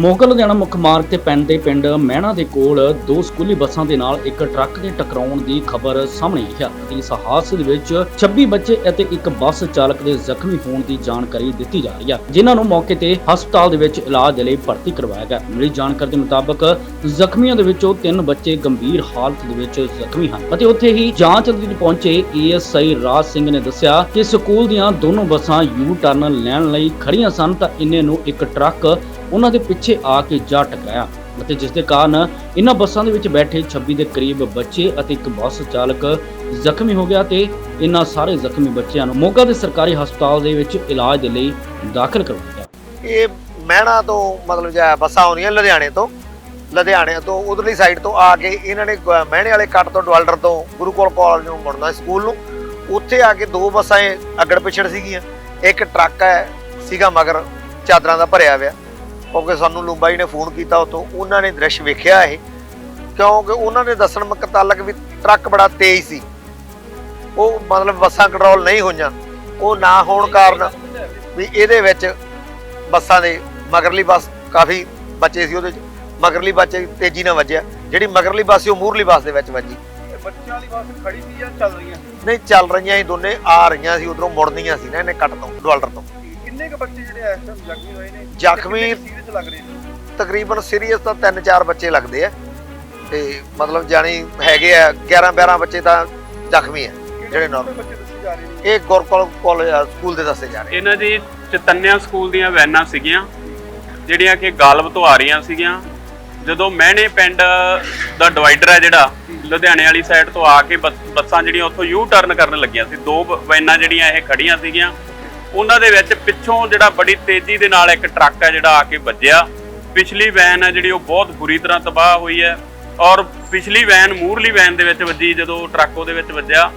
ਮੋਗਾ ਲੁਧਿਆਣਾ ਮੁੱਖ ਮਾਰਗ ਤੇ ਪੈਂਦੇ ਪਿੰਡ ਮਹਿਣਾ ਦੇ ਕੋਲ ਦੋ ਸਕੂਲੀ ਬੱਸਾਂ ਦੇ ਨਾਲ ਇੱਕ ਟਰੱਕ ਦੇ ਟਕਰਾਉਣ ਦੀ ਖਬਰ ਸਾਹਮਣੇ ਆਈ ਹੈ। ਅਤੇ ਇਸ ਹਾਦਸੇ ਦੇ ਵਿੱਚ 26 ਬੱਚੇ ਅਤੇ ਇੱਕ ਬੱਸ ਚਾਲਕ ਦੇ ਜ਼ਖਮੀ ਹੋਣ ਦੀ ਜਾਣਕਾਰੀ ਦਿੱਤੀ ਜਾ ਰਹੀ ਹੈ, ਜਿਨ੍ਹਾਂ ਨੂੰ ਮੌਕੇ ਤੇ ਹਸਪਤਾਲ ਦੇ ਵਿੱਚ ਇਲਾਜ ਲਈ ਭਰਤੀ ਕਰਵਾਇਆ ਗਿਆ। ਮਿਲੀ ਜਾਣਕਾਰੀ ਦੇ ਮੁਤਾਬਕ ਜ਼ਖਮੀਆਂ ਦੇ ਵਿੱਚੋਂ ਤਿੰਨ ਬੱਚੇ ਗੰਭੀਰ ਹਾਲਤ ਦੇ ਵਿੱਚ ਜ਼ਖਮੀ ਹਨ ਅਤੇ ਉੱਥੇ ਹੀ ਜਾਂਚ ਲਈ ਪਹੁੰਚੇ ਏਐਸਆਈ ਰਾਜ ਸਿੰਘ ਨੇ ਦੱਸਿਆ ਕਿ ਸਕੂਲ ਦੀਆਂ ਦੋਨੋਂ ਬੱਸਾਂ ਯੂ ਟਰਨ ਲੈਣ ਲਈ ਖੜੀਆਂ ਸਨ ਤਾਂ ਇੰਨੇ ਨੂੰ ਇੱਕ ਟਰੱਕ ਉਹਨਾਂ ਦੇ ਪਿੱਛੇ ਆ ਕੇ ਜਾ ਟਕਾਇਆ ਅਤੇ ਜਿਸ ਦੇ ਕਾਰਨ ਇਹਨਾਂ ਬੱਸਾਂ ਦੇ ਵਿੱਚ ਬੈਠੇ 26 ਦੇ ਕਰੀਬ ਬੱਚੇ ਅਤੇ ਇੱਕ ਬੱਸ ਚਾਲਕ ਜ਼ਖਮੀ ਹੋ ਗਿਆ ਤੇ ਇਹਨਾਂ ਸਾਰੇ ਜ਼ਖਮੀ ਬੱਚਿਆਂ ਨੂੰ ਮੋਗਾ ਦੇ ਸਰਕਾਰੀ ਹਸਪਤਾਲ ਦੇ ਵਿੱਚ ਇਲਾਜ ਦੇ ਲਈ ਦਾਖਲ ਕਰਵਾਇਆ ਇਹ ਮਹਿਣਾ ਤੋਂ ਮਤਲਬ ਜਿਹਾ ਬੱਸਾਂ ਆਉਂਦੀਆਂ ਲੁਧਿਆਣੇ ਤੋਂ ਲੁਧਿਆਣੇ ਤੋਂ ਉਧਰਲੀ ਸਾਈਡ ਤੋਂ ਆ ਕੇ ਇਹਨਾਂ ਨੇ ਮਹਿਣੇ ਵਾਲੇ ਕੱਟ ਤੋਂ ਡਵਾਲਡਰ ਤੋਂ ਗੁਰੂਕੁਲ ਕਾਲਜ ਨੂੰ ਮੁੜਨਾ ਸਕੂਲ ਨੂੰ। ਉੱਥੇ ਆ ਕੇ ਦੋ ਬੱਸਾਂ ਇਹ ਅਗੜ ਪਿਛੜ ਸੀਗੀਆਂ। ਇੱਕ ਟਰੱਕ ਹੈ, ਸੀਗਾ ਮਗਰ ਚਾਦਰਾਂ ਦਾ ਭਰਿਆ ਹੋਇਆ। ਕਿਉਂਕਿ ਸਾਨੂੰ ਲੁੰਬਾਈ ਨੇ ਫੋਨ ਕੀਤਾ ਉਤੋਂ ਉਹਨਾਂ ਨੇ ਦ੍ਰਿਸ਼ ਵੇਖਿਆ ਇਹ। ਕਿਉਂਕਿ ਉਹਨਾਂ ਨੇ ਦੱਸਣ ਮੁਤਾਲਕ ਵੀ ਟਰੱਕ ਬੜਾ ਤੇਜ਼ ਸੀ। ਉਹ ਮਤਲਬ ਬੱਸਾਂ ਕੰਟਰੋਲ ਨਹੀਂ ਹੋਈਆਂ। ਉਹ ਨਾ ਹੋਣ ਕਾਰਨ ਵੀ ਇਹਦੇ ਵਿੱਚ ਬੱਸਾਂ ਦੇ ਮਗਰਲੀ ਬੱਸ ਕਾਫੀ ਬੱਚੇ ਸੀ ਉਹਦੇ ਚ। ਮਗਰਲੀ ਬੱਸ ਤੇਜ਼ੀ ਨਾਲ ਵੱਜਿਆ। ਜਿਹੜੀ ਮਗਰਲੀ ਬੱਸ ਸੀ ਉਹ ਮੂਰਲੀ ਬੱਸ ਦੇ ਵਿੱਚ ਵੱਜੀ। ਬੱਚਿਆਂ ਵਾਲੀ ਬੱਸ ਖੜੀ ਸੀ ਜਾਂ ਚੱਲ ਰਹੀਆਂ ਨਹੀਂ ਚੱਲ ਰਹੀਆਂ ਸੀ ਦੋਨੇ ਆ ਰਹੀਆਂ ਸੀ ਉਧਰੋਂ ਮੁੜਨੀਆਂ ਸੀ ਨਾ ਇਹਨੇ ਕੱਟ ਤੋਂ ਡਵਾਲਰ ਤੋਂ। ਕ ਬੱਚੇ ਜਿਹੜੇ ਇਸ ਟਾਈਮ ਜ਼ਖਮੀ ਹੋਏ ਨੇ। ਜ਼ਖਮੀ- ਸੀਰੀਅਸ ਲੱਗ ਰਹੇ ਨੇ? ਤਕਰੀਬਨ ਸੀਰੀਅਸ ਤਾਂ 3-4 ਬੱਚੇ ਲੱਗਦੇ ਆ। ਤੇ ਮਤਲਬ ਜਾਣੀ ਹੈਗੇ ਆ 11-12 ਬੱਚੇ ਤਾਂ ਜ਼ਖਮੀ ਆ ਜਿਹੜੇ normal- ਬੱਚੇ ਦੱਸੇ ਜਾ ਰਹੇ ਨੇ? ਇਹ ਗੁਰਕੁਲ ਕਾਲਜ ਸਕੂਲ ਦੇ ਦੱਸੇ ਜਾ ਰਹੇ ਇਹਨਾਂ ਦੀ ਚਤੰਨਿਆ ਸਕੂਲ ਦੀਆਂ ਵੈਨਾਂ ਸੀਗੀਆਂ ਜਿਹੜੀਆਂ ਕਿ ਗਾਲਬ ਤੋਂ ਆ ਰਹੀਆਂ ਸੀਗੀਆਂ। ਜਦੋਂ ਮਹਿਣੇ ਪਿੰਡ ਦਾ ਡਿਵਾਈਡਰ ਹੈ ਜਿਹੜਾ ਲੁਧਿਆਣੇ ਵਾਲੀ ਸਾਈਡ ਤੋਂ ਆ ਕੇ ਬੱਸ- ਬੱਸਾਂ ਜਿਹੜੀਆਂ ਉੱਥੋਂ ਯੂ ਟਰਨ ਕਰਨ ਲੱਗੀਆਂ ਸੀ ਦੋ ਬ- ਵੈਨਾਂ ਜਿਹੜੀਆਂ ਇਹ ਖੜੀਆਂ ਸੀਗੀਆਂ। ਉਹਨਾਂ ਦੇ ਵਿੱਚ ਪਿੱਛੋਂ ਜਿਹੜਾ ਬੜੀ ਤੇਜ਼ੀ ਦੇ ਨਾਲ ਇੱਕ ਟਰੱਕ ਹੈ ਜਿਹੜਾ ਆ ਕੇ ਵੱਜਿਆ। ਪਿਛਲੀ ਵੈਨ ਹੈ ਜਿਹੜੀ ਉਹ ਬਹੁਤ ਬੁਰੀ ਤਰ੍ਹਾਂ ਤਬਾਹ ਹੋਈ ਹੈ ਔਰ ਪਿਛਲੀ ਵੈਨ ਮੂਰਲੀ ਵੈਨ ਦੇ ਵਿੱਚ ਵੱਜੀ ਜਦੋਂ ਟਰੱਕ ਉਹਦੇ ਵਿੱਚ ਵੱਜਿਆ।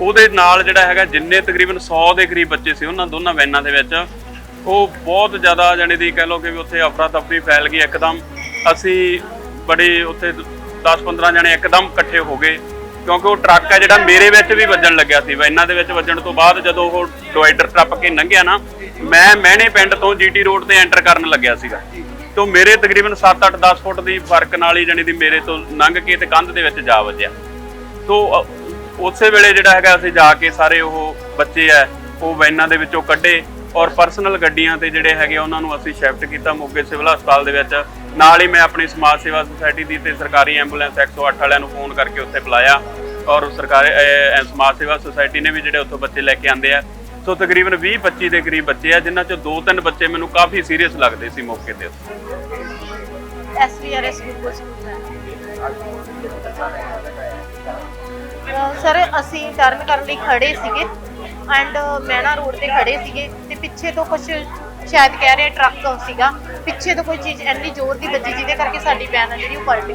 ਉਹਦੇ ਨਾਲ ਜਿਹੜਾ ਹੈਗਾ ਜਿੰਨੇ ਤਕਰੀਬਨ 100 ਦੇ ਕਰੀਬ ਬੱਚੇ ਸੀ ਉਹਨਾਂ ਦੋਨਾਂ ਵੈਨਾਂ ਦੇ ਵਿੱਚ। ਉਹ ਬਹੁਤ ਜ਼ਿਆਦਾ ਜਾਣੀ ਦੀ ਕਹਿ ਲਓ ਕਿ ਵੀ ਉੱਥੇ ਅਫਰਾ ਤਫਰੀ ਫੈਲ ਗਈ, ਇੱਕਦਮ ਅਸੀਂ ਬੜੇ ਉੱਥੇ 10-15 ਜਣੇ ਇੱਕਦਮ ਇਕੱਠੇ ਹੋ ਗਏ। ਕਿਉਂਕਿ ਉਹ ਟਰੱਕ ਹੈ ਜਿਹੜਾ ਮੇਰੇ ਵਿੱਚ ਵੀ ਵੱਜਣ ਲੱਗਿਆ ਸੀ ਵੈਨਾਂ ਦੇ ਵਿੱਚ ਵੱਜਣ ਤੋਂ ਬਾਅਦ ਜਦੋਂ ਉਹ ਡਿਵਾਈਡਰ ਟੱਪ ਕੇ ਲੰਘਿਆ ਨਾ, ਮੈਂ ਮਹਿਣੇ ਪਿੰਡ ਤੋਂ ਜੀਟੀ ਰੋਡ ਤੇ ਐਂਟਰ ਕਰਨ ਲੱਗਿਆ ਸੀਗਾ। ਤੋਂ ਮੇਰੇ ਤਕਰੀਬਨ 7-8 10 ਫੁੱਟ ਦੀ ਫ਼ਰਕ ਨਾਲ ਹੀ ਜਾਣੀ ਦੀ ਮੇਰੇ ਤੋਂ ਲੰਘ ਕੇ ਤੇ ਕੰਧ ਦੇ ਵਿੱਚ ਜਾ ਵੱਜਿਆ। ਤੋਂ ਉਸੇ ਵੇਲੇ ਜਿਹੜਾ ਹੈਗਾ ਅਸੀਂ ਜਾ ਕੇ ਸਾਰੇ ਉਹ ਬੱਚੇ ਆ ਉਹ ਵੈਨਾਂ ਦੇ ਵਿੱਚੋਂ ਕੱਢੇ ਔਰ ਪਰਸਨਲ ਗੱਡੀਆਂ ਤੇ ਜਿਹੜੇ ਹੈਗੇ ਉਹਨਾਂ ਨੂੰ ਅਸੀਂ ਸ਼ਿਫਟ ਕੀਤਾ ਮੋਗੇ ਸਿਵਲ ਹਸਪਤਾਲ ਦੇ ਵਿੱਚ। ਨਾਲ ਹੀ ਮੈਂ ਆਪਣੀ ਸਮਾਜ ਸੇਵਾ ਸੁਸਾਇਟੀ ਦੀ ਤੇ ਸਰਕਾਰੀ ਐਂਬੂਲੈਂਸ 108 ਵਾਲਿਆਂ ਨੂੰ ਫੋਨ ਕਰਕੇ ਉੱਥੇ ਬੁਲਾਇਆ। ਔਰ ਸਰਕਾਰੀ ਸਮਾਜ ਸੇਵਾ ਸੁਸਾਇਟੀ ਨੇ ਵੀ ਜਿਹੜੇ ਉੱਥੋਂ ਬੱਚੇ ਲੈ ਕੇ ਆਂਦੇ ਆ। ਸੋ ਤਕਰੀਬਨ 20 25 ਦੇ ਕਰੀਬ ਬੱਚੇ ਆ, ਜਿਨ੍ਹਾਂ ਚੋਂ ਦੋ ਤਿੰਨ ਬੱਚੇ ਮੈਨੂੰ ਕਾਫੀ ਸੀਰੀਅਸ ਲੱਗਦੇ ਸੀ ਮੌਕੇ ਤੇ। ਐਸਵੀਆਰਐਸ ਗੁਰੂਕੁਲ ਸਕੂਲ ਸਰ ਅਸੀਂ ਟਰਨ ਕਰਨ ਲਈ ਖੜੇ ਸੀਗੇ। ਐਂਡ ਮੈਣਾ ਰੋਡ ਤੇ ਖੜੇ ਸੀਗੇ ਤੇ ਪਿੱਛੇ ਤੋਂ ਕੁਝ ਸ਼ਾਇਦ ਕਹਿ ਰਹੇ ਟਰੱਕ ਸੀਗਾ। ਪਿੱਛੇ ਤੋਂ ਕੋਈ ਚੀਜ਼ ਇੰਨੀ ਜ਼ੋਰ ਦੀ ਵੱਜੀ ਜਿਹਦੇ ਕਰਕੇ ਸਾਡੀ ਵੈਨ ਆ ਜਿਹੜੀ ਉਹ ਪਲਟ ਗਈ।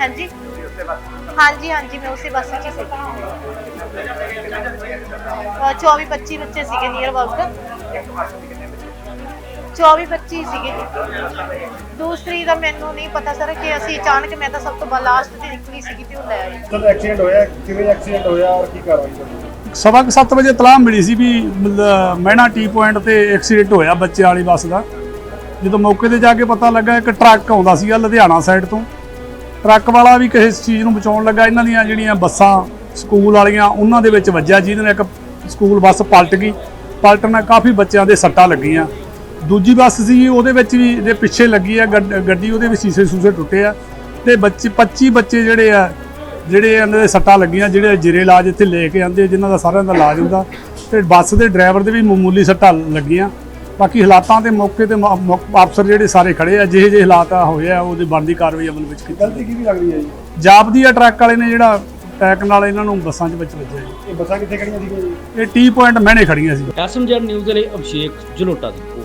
ਹਾਂਜੀ? ਹਾਂਜੀ ਹਾਂਜੀ, ਮੈਂ ਉਸੇ ਬੱਸ ਵਿੱਚ ਹੀ ਸੀ। 24 25 ਬੱਚੇ ਸੀਗੇ ਨੀਅਰ ਅਬਾਊਟ 24 25 ਸੀਗੇ। ਦੂਸਰੀ ਦਾ ਮੈਨੂੰ ਨਹੀਂ ਪਤਾ ਸਰ ਕਿ ਅਸੀਂ ਅਚਾਨਕ ਮੈਂ ਤਾਂ ਸਭ ਤੋਂ ਲਾਸਟ ਤੇ ਨਿਕਲੀ ਸੀਗੀ ਤੇ ਉਹ ਲੈ ਆਈ ਕਦ ਐਕਸੀਡੈਂਟ ਹੋਇਆ, ਕਿਵੇਂ ਐਕਸੀਡੈਂਟ ਹੋਇਆ ਔਰ ਕੀ ਕਾਰਵਾਈ ਹੋਈ ਸਵਾ ਕੁ ਸੱਤ ਵਜੇ ਤਲਾਹ ਮਿਲੀ ਸੀ ਵੀ, ਮਤਲਬ, ਮਹਿਣਾ ਟੀ ਪੁਆਇੰਟ ਤੇ ਐਕਸੀਡੈਂਟ ਹੋਇਆ ਬੱਚੇ ਵਾਲੀ ਬੱਸ ਦਾ। ਜਦੋਂ ਮੌਕੇ ਤੇ ਜਾ ਕੇ ਪਤਾ ਲੱਗਾ, ਇੱਕ ਟਰੱਕ ਆਉਂਦਾ ਸੀਗਾ ਲੁਧਿਆਣਾ ਸਾਈਡ ਤੋਂ। ਟਰੱਕ ਵਾਲਾ ਵੀ ਕਿਸੇ ਚੀਜ਼ ਨੂੰ ਬਚਾਉਣ ਲੱਗਾ। ਇਹਨਾਂ ਦੀਆਂ ਜਿਹੜੀਆਂ ਬੱਸਾਂ, ਸਕੂਲ ਵਾਲੀਆਂ, ਉਹਨਾਂ ਦੇ ਵਿੱਚ ਵੱਜਿਆ, ਜਿਹਦੇ ਨਾਲ ਇੱਕ ਸਕੂਲ ਬੱਸ ਪਲਟ ਗਈ। ਪਲਟਣ ਨਾਲ ਕਾਫੀ ਬੱਚਿਆਂ ਦੇ ਸੱਟਾਂ ਲੱਗੀਆਂ। ਦੂਜੀ ਬੱਸ ਸੀ, ਉਹਦੇ ਵਿੱਚ ਵੀ ਇਹਦੇ ਪਿੱਛੇ ਲੱਗੀ ਆ, ਗੱਡ- ਗੱਡੀ ਉਹਦੇ ਵਿੱਚ ਸੀਸੇ ਸੂਸੇ ਟੁੱਟੇ ਆ। ਤੇ ਬੱਚੇ 25 ਬੱਚੇ ਜਿਹੜੇ ਆ ਜਿਹੜੇ ਇਹਨਾਂ ਦੇ ਸੱਟਾਂ ਲੱਗੀਆਂ ਜਿਹੜੇ ਜਿਰੇ ਇਲਾਜ ਇੱਥੇ ਲੈ ਕੇ ਆਂਦੇ ਜਿਨ੍ਹਾਂ ਦਾ ਸਾਰਿਆਂ ਦਾ ਇਲਾਜ ਹੁੰਦਾ। ਤੇ ਬੱਸ ਦੇ ਡਰਾਈਵਰ ਦੇ ਵੀ ਮਾਮੂਲੀ ਸੱਟਾਂ ਲੱਗੀਆਂ। ਬਾਕੀ ਹਾਲਾਤਾਂ ਤੇ ਮੌਕੇ ਤੇ ਅਫਸਰ ਜਿਹੜੇ ਸਾਰੇ ਖੜੇ ਆ ਜਿਹੇ ਜਿਹੇ ਹਾਲਾਤ ਆ ਹੋਏ ਆ ਉਹਦੀ ਬਣਦੀ ਕਾਰਵਾਈ ਅਮਲ ਵਿੱਚ ਕੀਤੀ ਗਲਤੀ ਕਿਹਦੀ ਲੱਗਦੀ ਹੈ ਜੀ? ਜਾਪਦੀ ਆ ਟਰੱਕ ਵਾਲੇ ਨੇ ਜਿਹੜਾ ਟੈਕ ਨਾਲ ਇਹਨਾਂ ਨੂੰ ਬੱਸਾਂ 'ਚ ਵਿੱਚ ਵੱਜਿਆ ਜੀ। ਇਹ ਬੱਸਾਂ ਕਿੱਥੇ ਖੜੀਆਂ ਜੀ? ਇਹ ਟੀ ਪੁਆਇੰਟ ਮਹਿਣੇ ਖੜੀਆਂ ਸੀ। ਐਸਐਮਜੈਡ ਨਿਊਜ਼ ਦੇ ਲਈ ਅਭਿਸ਼ੇਕ ਜਲੋਟਾ ਦੀ